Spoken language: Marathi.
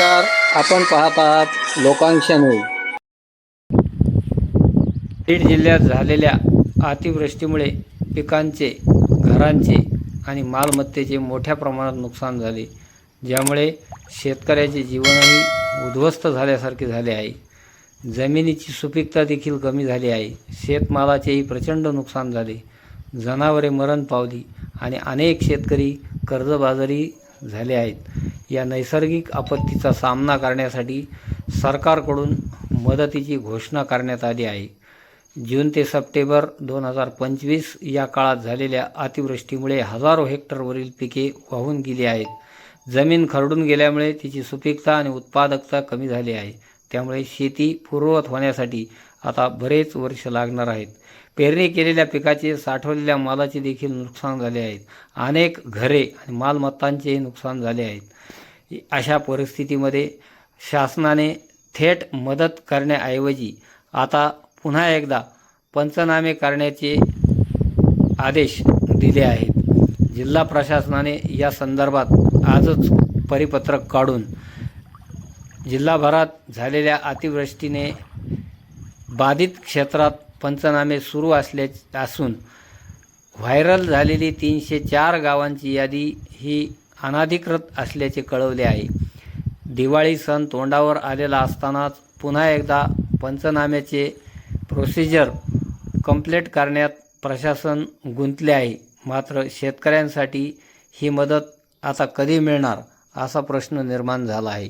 आपण पाहत आहात लोकांक्षा न्यूज. बीड जिल्ह्यात झालेल्या अतिवृष्टीमुळे पिकांचे घरांचे आणि मालमत्तेचे मोठ्या प्रमाणात नुकसान झाले ज्यामुळे शेतकऱ्याचे जीवनही उद्ध्वस्त झाल्यासारखे झाले आहे. जमिनीची सुपीकता देखील कमी झाली आहे. शेतमालाचेही प्रचंड नुकसान झाले. जनावरे मरण पावली आणि अनेक शेतकरी कर्जबाजारी झाले आहेत. या नैसर्गिक आपत्तीचा सामना करण्यासाठी सरकारकडून मदतीची घोषणा करण्यात आली आहे. जून ते सप्टेंबर दोन हजार पंचवीस या काळात झालेल्या अतिवृष्टीमुळे हजारो हेक्टरवरील पिके वाहून गेली आहेत. जमीन खरडून गेल्यामुळे तिची सुपीकता आणि उत्पादकता कमी झाली आहे. त्यामुळे शेती पूर्ववत होण्यासाठी आता बरेच वर्ष लागणार आहेत. पेरणी केलेल्या पिकाचे साठवलेल्या मालाचे देखील नुकसान झाले आहेत अनेक घरे आणि मालमत्तांचेही नुकसान झाले आहेत अशा परिस्थितीमध्ये शासनाने थेट मदत करण्याऐवजी आता पुन्हा एकदा पंचनामे करण्याचे आदेश दिले आहेत. जिल्हा प्रशासनाने या संदर्भात आजच परिपत्रक काढून जिल्हाभरात झालेल्या अतिवृष्टीने बाधित क्षेत्रात पंचनामे सुरू असल्या असून व्हायरल झालेली तीनशे चार गावांची यादी ही अनाधिकृत असल्याचे कळवले आहे. दिवाळी सण तोंडावर आलेला असतानाच पुन्हा एकदा पंचनाम्याचे प्रोसिजर कंप्लीट करण्यात प्रशासन गुंतले आहे. मात्र शेतकऱ्यांसाठी ही मदत आता कधी मिळणार असा प्रश्न निर्माण झाला आहे.